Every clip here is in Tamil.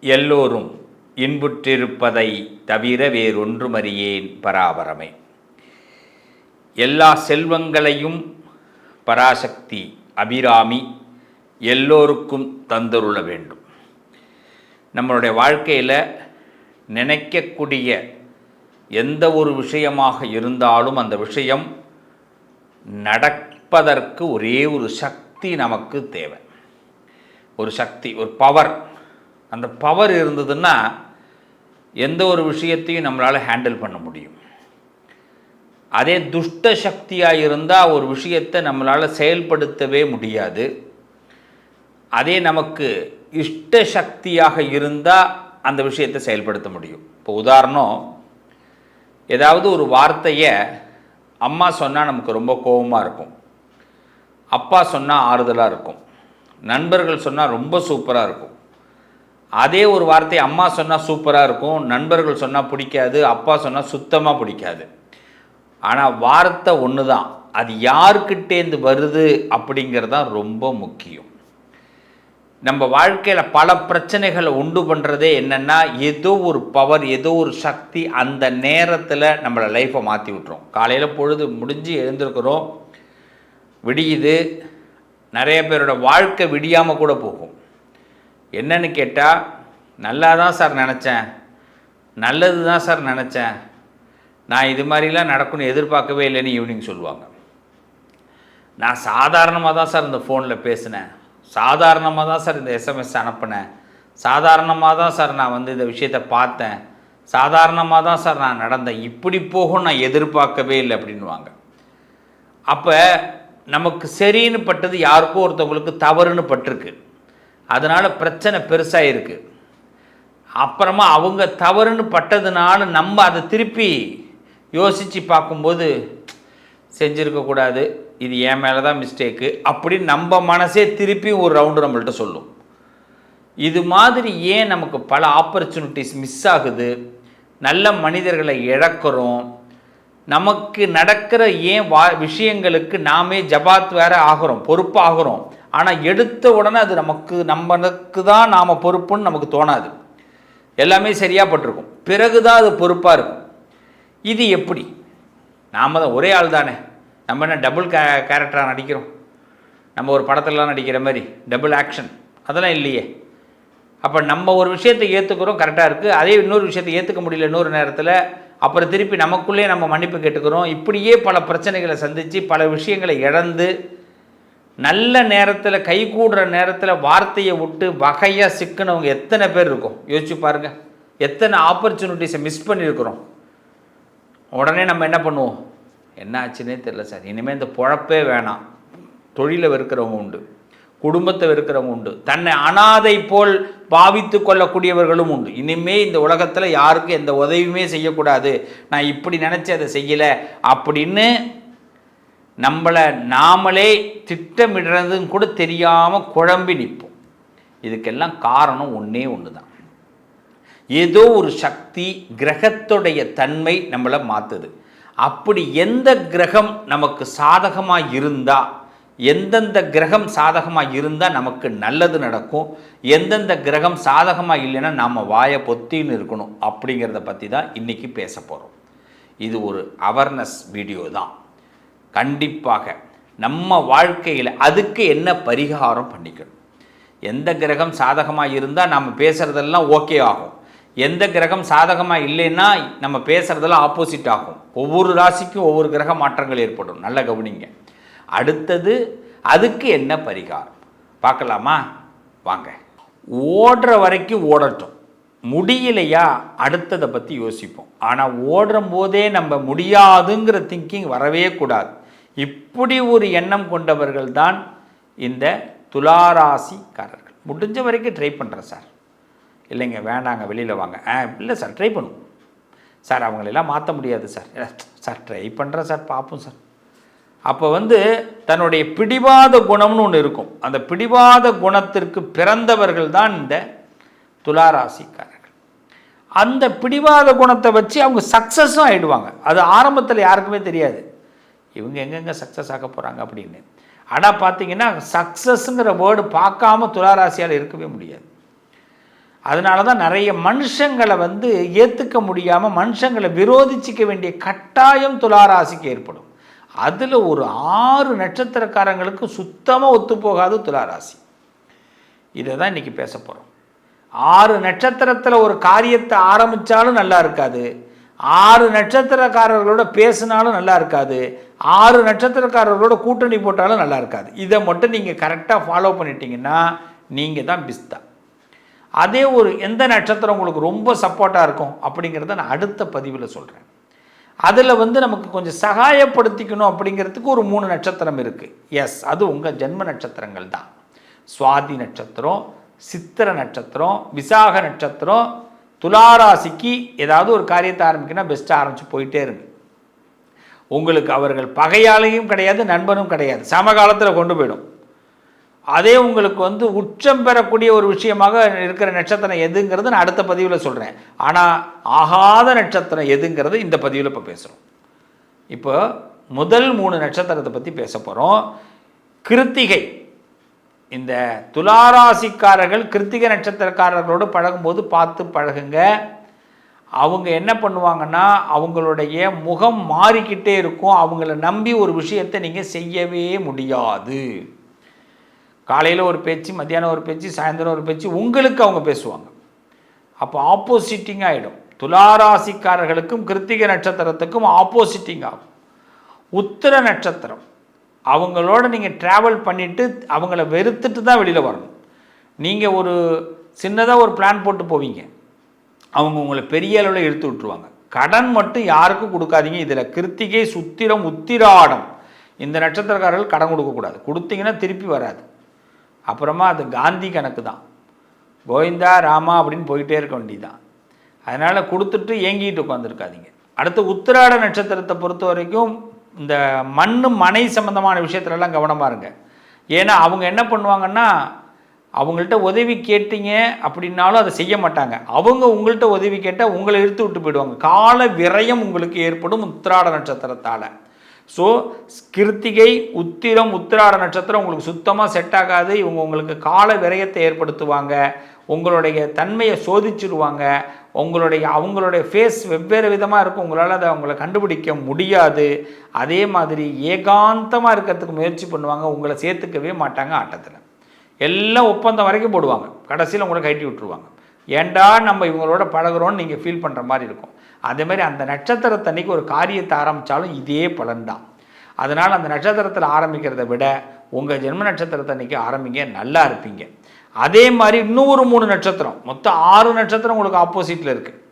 எல்லோரும் இன்புற்றிருப்பதை தவிர வேறொன்றுமறியேன் பராபரமே. எல்லா செல்வங்களையும் பராசக்தி அபிராமி எல்லோருக்கும் தந்தருள வேண்டும். நம்மளுடைய வாழ்க்கையில் நினைக்கக்கூடிய எந்த ஒரு விஷயமாக இருந்தாலும் அந்த விஷயம் நடப்பதற்கு ஒரே ஒரு சக்தி நமக்கு தேவை. ஒரு சக்தி ஒரு பவர் அந்த பவர் இருந்ததுன்னா எந்த ஒரு விஷயத்தையும் நம்மளால் ஹேண்டில் பண்ண முடியும். அதே துஷ்ட சக்தியாக இருந்தால் ஒரு விஷயத்தை நம்மளால் செயல்படுத்தவே முடியாது. அதே நமக்கு இஷ்ட சக்தியாக இருந்தால் அந்த விஷயத்தை செயல்படுத்த முடியும். இப்போ உதாரணம் ஏதாவது ஒரு வார்த்தையை அம்மா சொன்னால் நமக்கு ரொம்ப கோபமாக இருக்கும். அப்பா சொன்னால் ஆறுதலாக இருக்கும். நண்பர்கள் சொன்னால் ரொம்ப சூப்பராக இருக்கும். அதே ஒரு வார்த்தை அம்மா சொன்னால் சூப்பராக இருக்கும் நண்பர்கள் சொன்னால் பிடிக்காது அப்பா சொன்னால் சுத்தமாக பிடிக்காது. ஆனால் வார்த்தை ஒன்று தான் அது யாருக்கிட்டேருந்து வருது அப்படிங்கிறது தான் ரொம்ப முக்கியம். நம்ம வாழ்க்கையில் பல பிரச்சனைகளை உண்டு பண்ணுறதே என்னென்னா ஏதோ ஒரு பவர் ஏதோ ஒரு சக்தி அந்த நேரத்தில் நம்மளை லைஃப்பை மாற்றி விட்டுரும். காலையில் பொழுது முடிஞ்சு எழுந்திருக்கிறோம் விடியுது நிறைய பேரோட வாழ்க்கை விடியாமல் கூட போகும். என்னன்னு கேட்டால் நல்லா தான் சார் நினச்சேன். நல்லது தான் சார் நினச்சேன். நான் இது மாதிரிலாம் நடக்கும்னு எதிர்பார்க்கவே இல்லைன்னு ஈவினிங் சொல்லுவாங்க. நான் சாதாரணமாக தான் சார் இந்த ஃபோனில் பேசினேன். சாதாரணமாக தான் சார் இந்த எஸ்எம்எஸ் அனுப்பினேன். சாதாரணமாக தான் சார் நான் வந்து இந்த விஷயத்தை பார்த்தேன். சாதாரணமாக தான் சார் நான் நடந்தேன். இப்படி போகும் நான் எதிர்பார்க்கவே இல்லை அப்படின்வாங்க அப்போ நமக்கு சரின்னு பட்டது யாருக்கோ ஒருத்தவங்களுக்கு தவறுன்னு பட்டிருக்கு. அதனால் பிரச்சனை பெருசாக இருக்குது அப்புறமா அவங்க தவறுன்னு பட்டதுனால நம்ம அதை திருப்பி யோசித்து பார்க்கும்போது செஞ்சுருக்கக்கூடாது இது என் மேலே தான் மிஸ்டேக்கு அப்படின்னு நம்ம மனசே திருப்பி ஒரு ரவுண்டு நம்மள்கிட்ட சொல்லும். இது மாதிரி ஏன் நமக்கு பல ஆப்பர்ச்சுனிட்டிஸ் மிஸ் ஆகுது? நல்ல மனிதர்களை இழக்கிறோம். நமக்கு நடக்கிற ஏன் வா விஷயங்களுக்கு நாமே ஜபாத் வேற ஆகிறோம் பொறுப்பாகிறோம். ஆனால் எடுத்த உடனே அது நமக்கு நம்மளுக்கு தான் நாம் பொறுப்புன்னு நமக்கு தோணாது. எல்லாமே சரியாக பட்டிருக்கும். பிறகு தான் அது பொறுப்பாக இருக்கும். இது எப்படி? நாம் தான் ஒரே ஆள் தானே. நம்ம என்ன டபுள் கே கேரக்டராக நடிக்கிறோம்? நம்ம ஒரு படத்துலலாம் நடிக்கிற மாதிரி டபுள் ஆக்ஷன் அதெல்லாம் இல்லையே. அப்போ நம்ம ஒரு விஷயத்தை ஏற்றுக்கிறோம் கரெக்டாக இருக்குது அதே இன்னொரு விஷயத்தை ஏற்றுக்க முடியல இன்னொரு நேரத்தில் அப்புறம் திருப்பி நமக்குள்ளே நம்ம மன்னிப்பு கேட்டுக்கிறோம். இப்படியே பல பிரச்சனைகளை சந்தித்து பல விஷயங்களை இழந்து நல்ல நேரத்தில் கை கூடுற நேரத்தில் வார்த்தையை விட்டு வகையாக சிக்கினவங்க எத்தனை பேர் இருக்கும்? யோசிச்சு பாருங்கள் எத்தனை ஆப்பர்ச்சுனிட்டிஸை மிஸ் பண்ணியிருக்கிறோம். உடனே நம்ம என்ன பண்ணுவோம்? என்ன ஆச்சுன்னே தெரில சார். இனிமேல் இந்த பொழப்பே வேணாம். தொழிலை வெறுக்கிறவங்க உண்டு. குடும்பத்தை வெறுக்கிறவங்க உண்டு. தன்னை அனாதை போல் பாவித்து கொள்ளக்கூடியவர்களும் உண்டு. இனிமே இந்த உலகத்தில் யாருக்கும் எந்த உதவியுமே செய்யக்கூடாது. நான் இப்படி நினச்சி அதை செய்யலை. அப்படின்னு நம்மளை நாமளே திட்டமிடுறதுன்னு கூட தெரியாமல் குழம்பி நிற்போம். இதுக்கெல்லாம் காரணம் ஒன்றே ஒன்று தான் ஏதோ ஒரு சக்தி கிரகத்துடைய தன்மை நம்மளை மாற்றுது அப்படி எந்த கிரகம் நமக்கு சாதகமாக இருந்தால் எந்தெந்த கிரகம் சாதகமாக இருந்தால் நமக்கு நல்லது நடக்கும் எந்தெந்த கிரகம் சாதகமாக இல்லைன்னா நாம் வாயை பொத்தின்னு இருக்கணும் அப்படிங்கிறத பற்றி தான் இன்றைக்கி பேச போகிறோம் இது ஒரு அவேர்னஸ் வீடியோ தான். கண்டிப்பாக நம்ம வாழ்க்கையில் அதுக்கு என்ன பரிகாரம் பண்ணிக்கணும்? எந்த கிரகம் சாதகமாக இருந்தால் நம்ம பேசுகிறதெல்லாம் ஓகே ஆகும். எந்த கிரகம் சாதகமாக இல்லைன்னா நம்ம பேசுகிறதெல்லாம் ஆப்போசிட் ஆகும். ஒவ்வொரு ராசிக்கும் ஒவ்வொரு கிரக மாற்றங்கள் ஏற்படும். நல்ல கவனிங்க. அடுத்தது அதுக்கு என்ன பரிகாரம்? பார்க்கலாமா? வாங்க. ஓடுற வரைக்கும் ஓடட்டும். முடியலையா? அடுத்ததை பற்றி யோசிப்போம். ஆனால் ஓடுற போதே நம்ம முடியாதுங்கிற திங்கிங் வரவே கூடாது. இப்படி ஒரு எண்ணம் கொண்டவர்கள் தான் இந்த துளாராசிக்காரர்கள். முடிஞ்ச வரைக்கும் ட்ரை பண்ணுறேன் சார். இல்லைங்க வேண்டாங்க வெளியில் வாங்க. ஆ இல்லை சார் ட்ரை பண்ணுவோம். சார் அவங்களெல்லாம் மாற்ற முடியாது சார். சார் ட்ரை பண்ணுறேன் சார் பார்ப்போம் சார். அப்போ வந்து தன்னுடைய பிடிவாத குணம்னு ஒன்று இருக்கும். அந்த பிடிவாத குணத்திற்கு பிறந்தவர்கள் தான் இந்த துளாராசிக்காரர்கள். அந்த பிடிவாத குணத்தை வச்சு அவங்க சக்ஸஸும் ஆகிடுவாங்க அது ஆரம்பத்தில் யாருக்குமே தெரியாது. இவங்க எங்கெங்கே சக்ஸஸ் ஆக போகிறாங்க அப்படின்னு. ஆனால் பார்த்தீங்கன்னா சக்ஸஸ்ங்கிற வேர்டு பார்க்காம துளாராசியால் இருக்கவே முடியாது. அதனால தான் நிறைய மனுஷங்களை வந்து ஏற்றுக்க முடியாமல் மனுஷங்களை விரோதிச்சிக்க வேண்டிய கட்டாயம் துளாராசிக்கு ஏற்படும். அதில் ஒரு ஆறு நட்சத்திரக்காரங்களுக்கு சுத்தமாக ஒத்துப்போகாது துளாராசி. இதை தான் இன்றைக்கி பேச போகிறோம் ஆறு நட்சத்திரத்தில் ஒரு காரியத்தை ஆரம்பித்தாலும் நல்லா இருக்காது. ஆறு நட்சத்திரக்காரர்களோட பேசினாலும் நல்லா இருக்காது. ஆறு நட்சத்திரக்காரர்களோட கூட்டணி போட்டாலும் நல்லா இருக்காது. இதை மட்டும் நீங்கள் கரெக்டாக ஃபாலோ பண்ணிட்டீங்கன்னா நீங்கள் தான் பிஸ்தா. அதே ஒரு எந்த நட்சத்திரம் உங்களுக்கு ரொம்ப சப்போர்ட்டாக இருக்கும் அப்படிங்கிறத நான் அடுத்த பதிவில் சொல்கிறேன் அதில் வந்து நமக்கு கொஞ்சம் சகாயப்படுத்திக்கணும் அப்படிங்கிறதுக்கு ஒரு மூணு நட்சத்திரம் இருக்குது எஸ் அது உங்கள் ஜென்ம நட்சத்திரங்கள் தான். சுவாதி நட்சத்திரம் சித்திர நட்சத்திரம் விசாக நட்சத்திரம் துளாராசிக்கு ஏதாவது ஒரு காரியத்தை ஆரம்பிக்கணும்னா பெஸ்ட்டாக ஆரம்பித்து போயிட்டே இருங்க உங்களுக்கு அவர்கள் பகையாளையும் கிடையாது நண்பனும் கிடையாது. சமகாலத்தில் கொண்டு போயிடும். அதே உங்களுக்கு வந்து உச்சம் பெறக்கூடிய ஒரு விஷயமாக இருக்கிற நட்சத்திரம் எதுங்கிறது நான் அடுத்த பதிவில் சொல்கிறேன் ஆனால் ஆகாத நட்சத்திரம் எதுங்கிறது இந்த பதிவில் இப்போ பேசுகிறோம் இப்போ முதல் மூணு நட்சத்திரத்தை பற்றி பேச போகிறோம் கிருத்திகை. இந்த துளாராசிக்காரர்கள் கிருத்திக நட்சத்திரக்காரர்களோடு பழகும்போது பார்த்து பழகுங்க. அவங்க என்ன பண்ணுவாங்கன்னா அவங்களுடைய முகம் மாறிக்கிட்டே இருக்கும். அவங்கள நம்பி ஒரு விஷயத்தை நீங்கள் செய்யவே முடியாது. காலையில் ஒரு பேச்சு மத்தியானம் ஒரு பேச்சு சாயந்தரம் ஒரு பேச்சு உங்களுக்கு அவங்க பேசுவாங்க. அப்போ ஆப்போசிட்டிங் ஆகிடும் துளாராசிக்காரர்களுக்கும் கிருத்திக நட்சத்திரத்துக்கும் ஆப்போசிட்டிங் ஆகும். உத்திர நட்சத்திரம். அவங்களோட நீங்கள் ட்ராவல் பண்ணிவிட்டு அவங்கள வெறுத்துட்டு தான் வெளியில் வரணும். நீங்கள் ஒரு சின்னதாக ஒரு பிளான் போட்டு போவீங்க. அவங்க உங்களை பெரிய அளவில் எடுத்து விட்ருவாங்க கடன் மட்டும் யாருக்கும் கொடுக்காதீங்க. இதில் கிருத்திகை சுத்திரம் உத்திராடம். இந்த நட்சத்திரக்காரர்கள் கடன் கொடுக்கக்கூடாது கொடுத்தீங்கன்னா திருப்பி வராது. அப்புறமா அது காந்தி கணக்கு தான். கோவிந்தா ராமா அப்படின்னு போயிட்டே இருக்க வேண்டியதான் அதனால் கொடுத்துட்டு ஏங்கிட்டு உட்காந்துருக்காதீங்க அடுத்து உத்திராட நட்சத்திரத்தை பொறுத்த வரைக்கும் இந்த மண் மனை சம்மந்தமான விஷயத்துலலாம் கவனமாக இருங்க. ஏன்னா அவங்க என்ன பண்ணுவாங்கன்னா அவங்கள்ட்ட உதவி கேட்டீங்க அப்படின்னாலும் அதை செய்ய மாட்டாங்க. அவங்க உங்கள்கிட்ட உதவி கேட்டால் உங்களை இழுத்து விட்டு போயிடுவாங்க. கால விரயம் உங்களுக்கு ஏற்படும் உத்திராட நட்சத்திரத்தால். ஸோ கிருத்திகை உத்திரம் உத்திராட நட்சத்திரம் உங்களுக்கு சுத்தமாக செட் ஆகாது. இவங்க உங்களுக்கு கால விரயத்தை ஏற்படுத்துவாங்க. உங்களுடைய தன்மையை சோதிச்சிருவாங்க. உங்களுடைய அவங்களுடைய ஃபேஸ் வெவ்வேறு விதமாக இருக்கும். உங்களால் அதை அவங்கள கண்டுபிடிக்க முடியாது. அதே மாதிரி ஏகாந்தமாக இருக்கிறதுக்கு முயற்சி பண்ணுவாங்க. உங்களை சேர்த்துக்கவே மாட்டாங்க ஆட்டத்தில். எல்லாம் ஒப்பந்தம் வரைக்கும் போடுவாங்க. கடைசியில் உங்களை கட்டி விட்டுருவாங்க. ஏண்டா நம்ம இவங்களோட பழகுறோன்னு நீங்கள் ஃபீல் பண்ணுற மாதிரி இருக்கும். அதே மாதிரி அந்த நட்சத்திரத்தன்னைக்கு ஒரு காரியத்தை ஆரம்பித்தாலும் இதே பலன்தான். அதனால் அந்த நட்சத்திரத்தில் ஆரம்பிக்கிறத விட உங்கள் ஜென்ம நட்சத்திரத்தன்னைக்கு ஆரம்பிங்க. நல்லா இருப்பீங்க. அதே மாதிரி இன்னொரு மூணு நட்சத்திரம். மொத்தம் ஆறு நட்சத்திரம் உங்களுக்கு ஆப்போசிட்டில் இருக்குது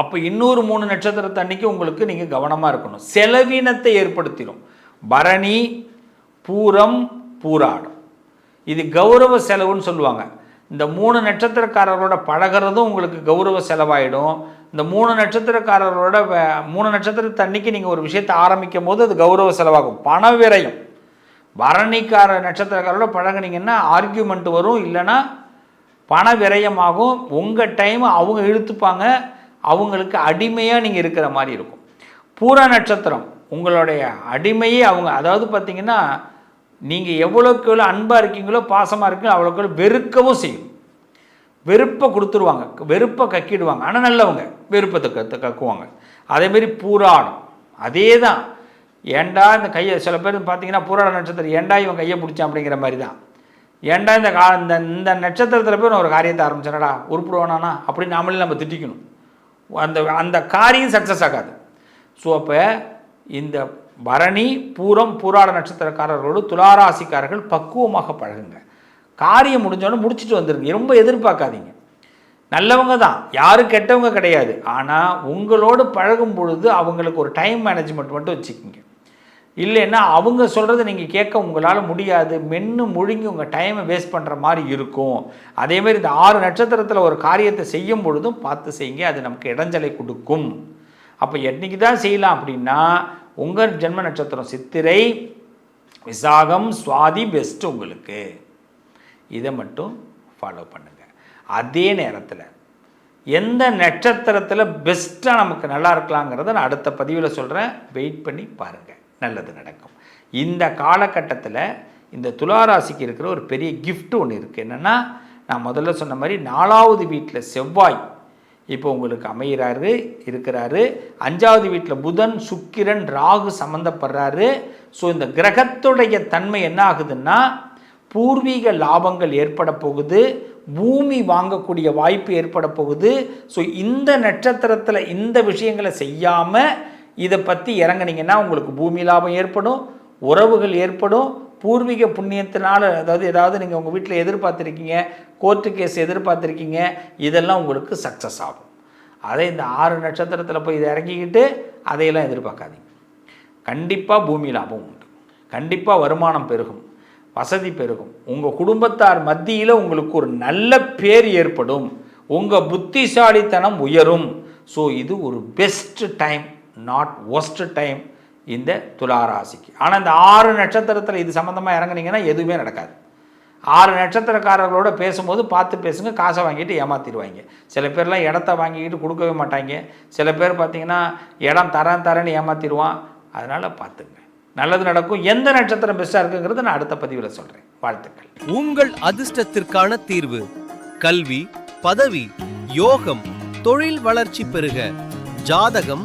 அப்போ இன்னொரு மூணு நட்சத்திரத்தன்னைக்கு உங்களுக்கு நீங்கள் கவனமாக இருக்கணும். செலவினத்தை ஏற்படுத்திடும் பரணி பூரம் பூராடம். இது கௌரவ செலவுன்னு சொல்லுவாங்க. இந்த மூணு நட்சத்திரக்காரர்களோட பழகிறதும் உங்களுக்கு கௌரவ செலவாயிடும். இந்த மூணு நட்சத்திரக்காரர்களோட மூணு நட்சத்திரத்தன்னைக்கு நீங்கள் ஒரு விஷயத்தை ஆரம்பிக்கும் போது அது கௌரவ செலவாகும். பண விரயம். பரணிக்கார நட்சத்திரக்காரோட பழகினீங்கன்னா ஆர்கியூமெண்ட் வரும் இல்லைன்னா பண விரயமாகும். உங்கள் டைம் அவங்க இழுத்துப்பாங்க. அவங்களுக்கு அடிமையாக நீங்கள் இருக்கிற மாதிரி இருக்கும். பூர நட்சத்திரம் உங்களுடைய அடிமையே அவங்க. அதாவது பார்த்திங்கன்னா நீங்கள் எவ்வளோக்கு எவ்வளோ அன்பாக இருக்கீங்களோ பாசமாக இருக்கீங்களோ அவ்வளோக்கு எவ்வளோ வெறுக்கவும் செய்யும். வெறுப்பை கொடுத்துருவாங்க. வெறுப்பை கக்கிடுவாங்க. ஆனால் நல்லவங்க. வெறுப்பத்தை கற்று கக்குவாங்க அதேமாரி பூராடம். அதே தான் ஏண்டா இந்த கையை சில பேர் பார்த்தீங்கன்னா பூராட நட்சத்திரம் ஏண்டா இவன் கையை பிடிச்சான் அப்படிங்கிற மாதிரி தான். ஏண்டா இந்த கா இந்த இந்த நட்சத்திரத்தில் போய் நான் ஒரு காரியத்தை ஆரம்பிச்சேனடா உருப்பிடுவானா அப்படின்னு நாமளே நம்ம திட்டிக்கணும். அந்த அந்த காரியம் சக்ஸஸ் ஆகாது. ஸோ அப்போ இந்த பரணி பூரம் பூராட நட்சத்திரக்காரர்களோடு துளாராசிக்காரர்கள் பக்குவமாக பழகுங்க. காரியம் முடிஞ்சோடனே முடிச்சுட்டு வந்துருங்க. ரொம்ப எதிர்பார்க்காதீங்க. நல்லவங்க தான். யாரும் கெட்டவங்க கிடையாது. ஆனால் உங்களோடு பழகும் பொழுது அவங்களுக்கு ஒரு டைம் மேனேஜ்மெண்ட் மட்டும் வச்சுக்கோங்க. இல்லைன்னா அவங்க சொல்கிறத நீங்கள் கேட்க உங்களால் முடியாது. மென்று முழுங்கி உங்கள் டைமை வேஸ்ட் பண்ணுற மாதிரி இருக்கும். அதேமாதிரி இந்த ஆறு நட்சத்திரத்தில் ஒரு காரியத்தை செய்யும் பொழுதும் பார்த்து செய்யுங்க. அது நமக்கு இடைஞ்சலை கொடுக்கும். அப்போ என்றைக்கு தான் செய்யலாம் அப்படின்னா உங்கள் ஜென்ம நட்சத்திரம் சித்திரை விசாகம் சுவாதி பெஸ்ட்டு உங்களுக்கு. இதை மட்டும் ஃபாலோ பண்ணுங்கள் அதே நேரத்தில் எந்த நட்சத்திரத்தில் பெஸ்ட்டாக நமக்கு நல்லா இருக்கலாங்கிறத நான் அடுத்த பதிவில் சொல்கிறேன் வெயிட் பண்ணி பாருங்கள் நல்லது நடக்கும். இந்த காலகட்டத்தில் இந்த துளாராசிக்கு இருக்கிற ஒரு பெரிய கிஃப்ட் ஒன்று இருக்குது என்னென்னா நான் முதல்ல சொன்ன மாதிரி நாலாவது வீட்டில் செவ்வாய் இப்போ உங்களுக்கு அமைகிறாரு இருக்கிறாரு. அஞ்சாவது வீட்டில் புதன் சுக்கிரன் ராகு சம்மந்தப்படுறாரு ஸோ இந்த கிரகத்துடைய தன்மை என்ன ஆகுதுன்னா பூர்வீக லாபங்கள் ஏற்பட போகுது. பூமி வாங்கக்கூடிய வாய்ப்பு ஏற்பட போகுது. ஸோ இந்த நட்சத்திரத்தில் இந்த விஷயங்களை செய்யாமல் இதை பற்றி இறங்குனீங்கன்னா உங்களுக்கு பூமி லாபம் ஏற்படும் உறவுகள் ஏற்படும் பூர்வீக புண்ணியத்தினால் அதாவது ஏதாவது நீங்கள் உங்கள் வீட்டில் எதிர்பார்த்துருக்கீங்க கோர்ட்டு கேஸ் எதிர்பார்த்துருக்கீங்க இதெல்லாம் உங்களுக்கு சக்ஸஸ் ஆகும். அதே இந்த ஆறு நட்சத்திரத்தில் போய் இதை இறங்கிக்கிட்டு அதையெல்லாம் எதிர்பார்க்காதீங்க. கண்டிப்பாக பூமி லாபம் உண்டு. கண்டிப்பாக வருமானம் பெருகும். வசதி பெருகும். உங்கள் குடும்பத்தார் மத்தியில் உங்களுக்கு ஒரு நல்ல பேர் ஏற்படும். உங்கள் புத்திசாலித்தனம் உயரும். ஸோ இது ஒரு best time not worst time இந்த துளாராசிக்கு. ஆனால் இந்த ஆறு நட்சத்திரத்தில் இது சம்மந்தமாக இறங்குனீங்கன்னா எதுவுமே நடக்காது. ஆறு நட்சத்திரக்காரர்களோட பேசும்போது பார்த்து பேசுங்க காசை வாங்கிட்டு ஏமாத்திடுவாங்க. சில பேர்லாம் இடத்த வாங்கிக்கிட்டு கொடுக்கவே மாட்டாங்க. சில பேர் பார்த்தீங்கன்னா இடம் தரேன் தரேன்னு ஏமாத்திடுவான். அதனால் பார்த்துங்க. நல்லது நடக்கும். எந்த நட்சத்திரம் பெஸ்ட்டாக இருக்குங்கிறது நான் அடுத்த பதிவில் சொல்கிறேன் வாழ்த்துக்கள். உங்கள் அதிர்ஷ்டத்திற்கான தீர்வு கல்வி பதவி யோகம் தொழில் வளர்ச்சி பெருக ஜாதகம்